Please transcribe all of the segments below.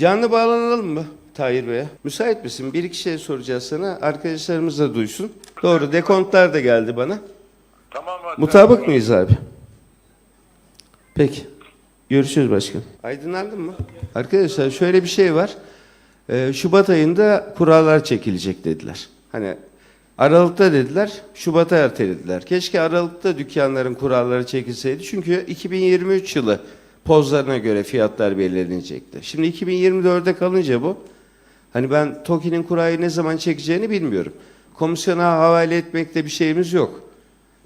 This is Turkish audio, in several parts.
Canlı bağlanalım mı Tahir Bey'e? Müsait misin? Bir iki şey soracağız sana. Arkadaşlarımız da duysun. Doğru. Dekontlar da geldi bana. Tamam mı? Mutabık mıyız abi? Peki. Görüşürüz başkan. Aydınlandın mı? Arkadaşlar şöyle bir şey var. Ee, Şubat ayında kurallar çekilecek dediler. Hani Aralık'ta dediler, Şubat'a ertelediler. Keşke Aralık'ta dükkanların kuralları çekilseydi. Çünkü 2023 yılı pozlarına göre fiyatlar belirlenecekti. Şimdi 2024'de kalınca bu. Hani ben TOKİ'nin kurayı ne zaman çekeceğini bilmiyorum. Komisyona havale etmekte bir şeyimiz yok.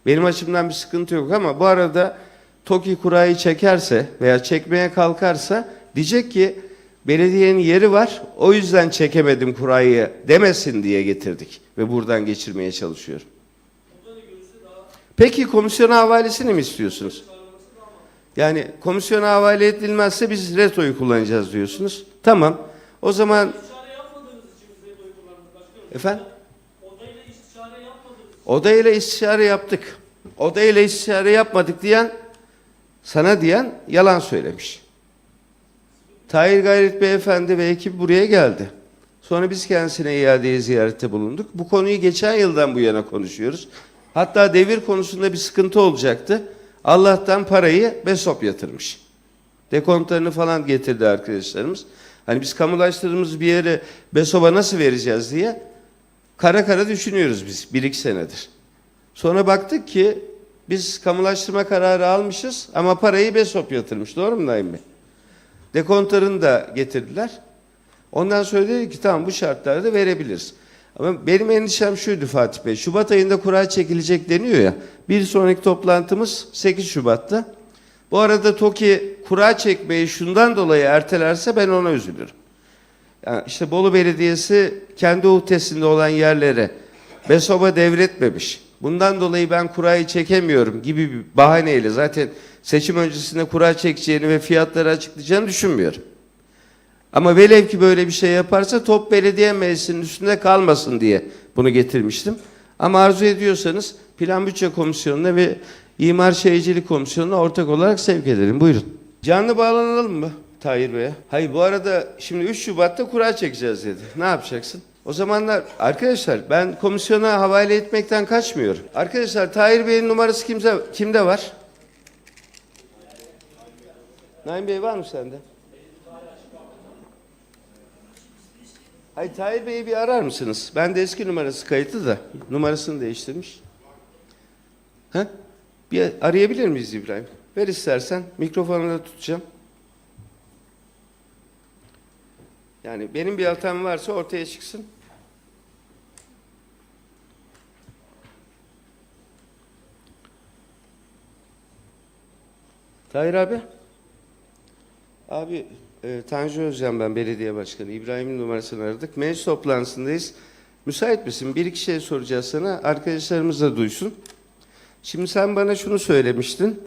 Benim açımdan bir sıkıntı yok ama bu arada TOKİ kurayı çekerse veya çekmeye kalkarsa diyecek ki belediyenin yeri var o yüzden çekemedim kurayı demesin diye getirdik ve buradan geçirmeye çalışıyorum. Peki komisyona havalesini mi istiyorsunuz? Yani komisyona havale edilmezse biz retoyu kullanacağız diyorsunuz. Tamam. O zaman başkanım. efendim Odayla istişare yapmadığınız Odayla istişare yaptık. Odayla istişare yapmadık diyen, sana diyen yalan söylemiş. Tahir Gayret Beyefendi ve ekip buraya geldi. Sonra biz kendisine iadeye ziyarette bulunduk. Bu konuyu geçen yıldan bu yana konuşuyoruz. Hatta devir konusunda bir sıkıntı olacaktı. Allah'tan parayı BESOP yatırmış. Dekontlarını falan getirdi arkadaşlarımız. Hani biz kamulaştırdığımız bir yere BESOP'a nasıl vereceğiz diye kara kara düşünüyoruz biz bir iki senedir. Sonra baktık ki biz kamulaştırma kararı almışız ama parayı BESOP yatırmış. Doğru mu Naim Bey? Dekontlarını da getirdiler. Ondan sonra dedik ki tamam bu şartlarda verebiliriz. Ama benim endişem şuydu Fatih Bey. Şubat ayında kura çekilecek deniyor ya. Bir sonraki toplantımız 8 Şubat'ta. Bu arada TOKİ kura çekmeyi şundan dolayı ertelerse ben ona üzülürüm. Yani işte Bolu Belediyesi kendi uhdesinde olan yerlere BESOB'a devretmemiş. Bundan dolayı ben kurayı çekemiyorum gibi bir bahaneyle zaten seçim öncesinde kura çekeceğini ve fiyatları açıklayacağını düşünmüyorum. Ama velev ki böyle bir şey yaparsa top belediye meclisinin üstünde kalmasın diye bunu getirmiştim. Ama arzu ediyorsanız Plan Bütçe Komisyonu'na ve İmar Şehircilik Komisyonu'na ortak olarak sevk edelim. Buyurun. Canlı bağlanalım mı Tahir Bey'e? Hayır bu arada şimdi 3 Şubat'ta kura çekeceğiz dedi. Ne yapacaksın? O zamanlar arkadaşlar ben komisyona havale etmekten kaçmıyorum. Arkadaşlar Tahir Bey'in numarası kimse, kimde var? Naim Bey var mı sende? Hayır Tahir Bey'i bir arar mısınız? Ben de eski numarası kayıtlı da numarasını değiştirmiş. Ha? Bir arayabilir miyiz İbrahim? Ver istersen. Mikrofonu da tutacağım. Yani benim bir hatam varsa ortaya çıksın. Tahir abi. Abi e, Tanju Özcan ben belediye başkanı. İbrahim'in numarasını aradık. Meclis toplantısındayız. Müsait misin? Bir iki şey soracağız sana. Arkadaşlarımız da duysun. Şimdi sen bana şunu söylemiştin.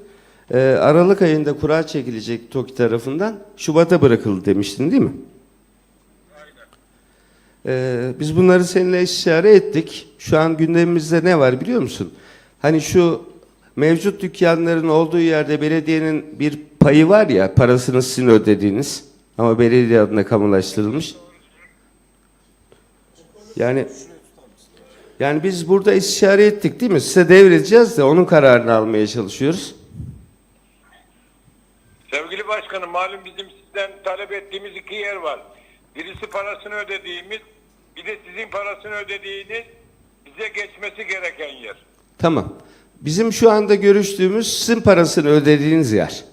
E, Aralık ayında kura çekilecek TOKİ tarafından. Şubat'a bırakıldı demiştin değil mi? E, biz bunları seninle istişare ettik. Şu an gündemimizde ne var biliyor musun? Hani şu mevcut dükkanların olduğu yerde belediyenin bir payı var ya parasını sizin ödediğiniz ama belediye adına kamulaştırılmış. Yani yani biz burada istişare ettik değil mi? Size devredeceğiz de onun kararını almaya çalışıyoruz. Sevgili başkanım malum bizim sizden talep ettiğimiz iki yer var. Birisi parasını ödediğimiz, bir de sizin parasını ödediğiniz bize geçmesi gereken yer. Tamam. Bizim şu anda görüştüğümüz sizin parasını ödediğiniz yer.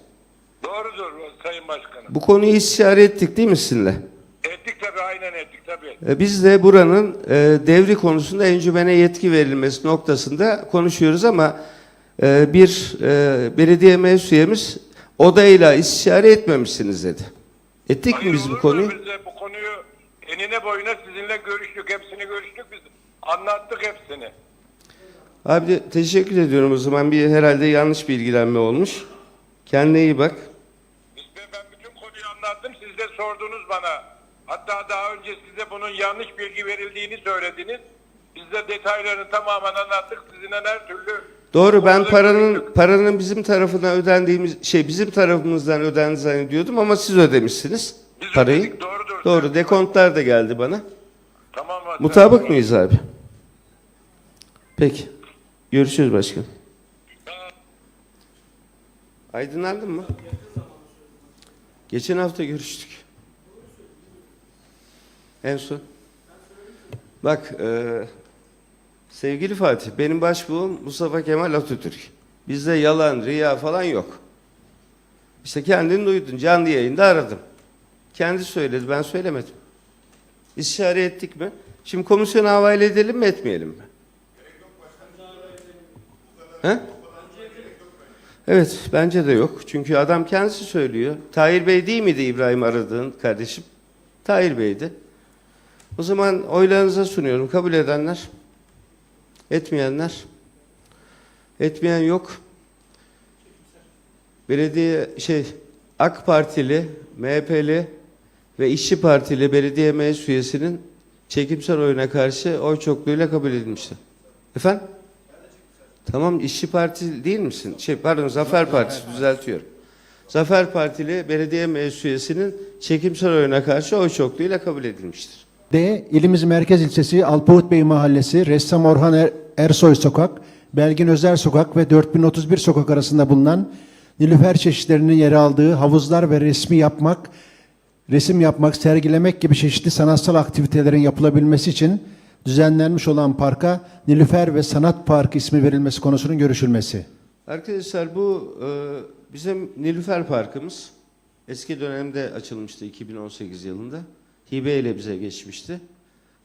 Doğrudur Sayın Başkanım. Bu konuyu istişare ettik değil mi sizinle? Ettik tabii aynen ettik tabii. E, Biz de buranın e, devri konusunda encümene yetki verilmesi noktasında konuşuyoruz ama e, bir e, belediye meclis üyemiz odayla istişare etmemişsiniz dedi. Ettik mi Hayır, biz olur bu konuyu? Biz de bu konuyu enine boyuna sizinle görüştük. Hepsini görüştük biz. Anlattık hepsini. Abi de teşekkür ediyorum o zaman bir herhalde yanlış bilgilenme olmuş. Kendine iyi bak. Biz ben, ben bütün konuyu anlattım. Siz de sordunuz bana. Hatta daha önce size bunun yanlış bilgi verildiğini söylediniz. Biz de detaylarını tamamen anlattık. Sizinle her türlü Doğru ben paranın paranın bizim tarafından ödendiğimiz şey bizim tarafımızdan ödendiğini zannediyordum ama siz ödemişsiniz Biz parayı. ödedik, doğrudur Doğru. Dekontlar da geldi bana. Tamam mı? Mutabık mıyız abi? Peki. Görüşürüz başkanım. Aydınlandın mı? Geçen hafta görüştük. En son. Bak, e, sevgili Fatih, benim başbuğum Mustafa Kemal Atatürk. Bizde yalan, riya falan yok. İşte kendin duydun, canlı yayında aradım. Kendi söyledi, ben söylemedim. İstişare ettik mi? Şimdi komisyona havale edelim mi, etmeyelim mi? He? Evet, bence de yok. Çünkü adam kendisi söylüyor. Tahir Bey değil miydi İbrahim aradığın kardeşim? Tahir Bey'di. O zaman oylarınıza sunuyorum. Kabul edenler, etmeyenler, etmeyen yok. Belediye şey AK Partili, MHP'li ve İşçi Partili belediye meclis üyesinin çekimsel oyuna karşı oy çokluğuyla kabul edilmişti. Efendim? Tamam İşçi Parti değil misin? Şey pardon Zafer Partisi düzeltiyorum. Zafer Partili belediye meclis üyesinin çekimsel oyuna karşı oy çokluğuyla kabul edilmiştir. D. İlimiz Merkez İlçesi Alpavut Bey Mahallesi, Ressam Orhan Er- Ersoy Sokak, Belgin Özer Sokak ve 4031 sokak arasında bulunan nilüfer çeşitlerinin yer aldığı havuzlar ve resmi yapmak, resim yapmak, sergilemek gibi çeşitli sanatsal aktivitelerin yapılabilmesi için düzenlenmiş olan parka Nilüfer ve Sanat Parkı ismi verilmesi konusunun görüşülmesi. Arkadaşlar bu e, bizim Nilüfer Parkımız eski dönemde açılmıştı 2018 yılında. Hibe ile bize geçmişti.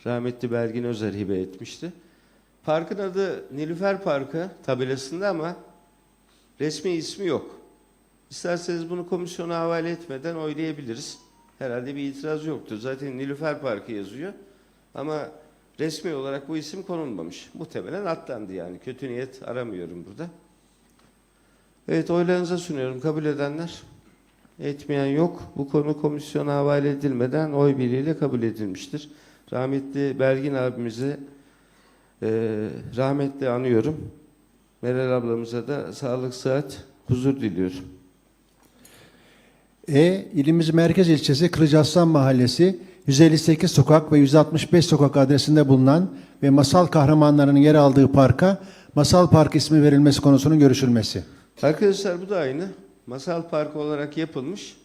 Rahmetli Belgin Özer hibe etmişti. Parkın adı Nilüfer Parkı tabelasında ama resmi ismi yok. İsterseniz bunu komisyona havale etmeden oylayabiliriz. Herhalde bir itiraz yoktur. Zaten Nilüfer Parkı yazıyor. Ama resmi olarak bu isim konulmamış. Muhtemelen atlandı yani. Kötü niyet aramıyorum burada. Evet oylarınıza sunuyorum. Kabul edenler? Etmeyen yok. Bu konu komisyona havale edilmeden oy birliğiyle kabul edilmiştir. Rahmetli Belgin abimizi e, rahmetle anıyorum. Meral ablamıza da sağlık, sıhhat, huzur diliyorum. E. İlimiz Merkez İlçesi Kılıçaslan Mahallesi 158 sokak ve 165 sokak adresinde bulunan ve masal kahramanlarının yer aldığı parka Masal Park ismi verilmesi konusunun görüşülmesi. Arkadaşlar bu da aynı. Masal Parkı olarak yapılmış.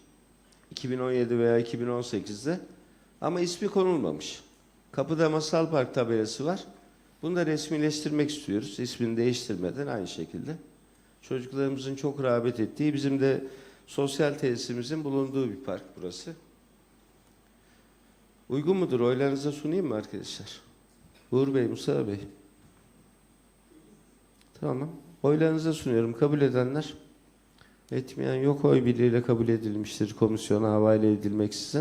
2017 veya 2018'de. Ama ismi konulmamış. Kapıda Masal Park tabelası var. Bunu da resmileştirmek istiyoruz. İsmini değiştirmeden aynı şekilde. Çocuklarımızın çok rağbet ettiği, bizim de sosyal tesisimizin bulunduğu bir park burası. Uygun mudur? Oylarınıza sunayım mı arkadaşlar? Uğur Bey, Musa Bey. Tamam. Oylarınıza sunuyorum. Kabul edenler? Etmeyen yok. Oy birliğiyle kabul edilmiştir. Komisyona havale edilmeksizin.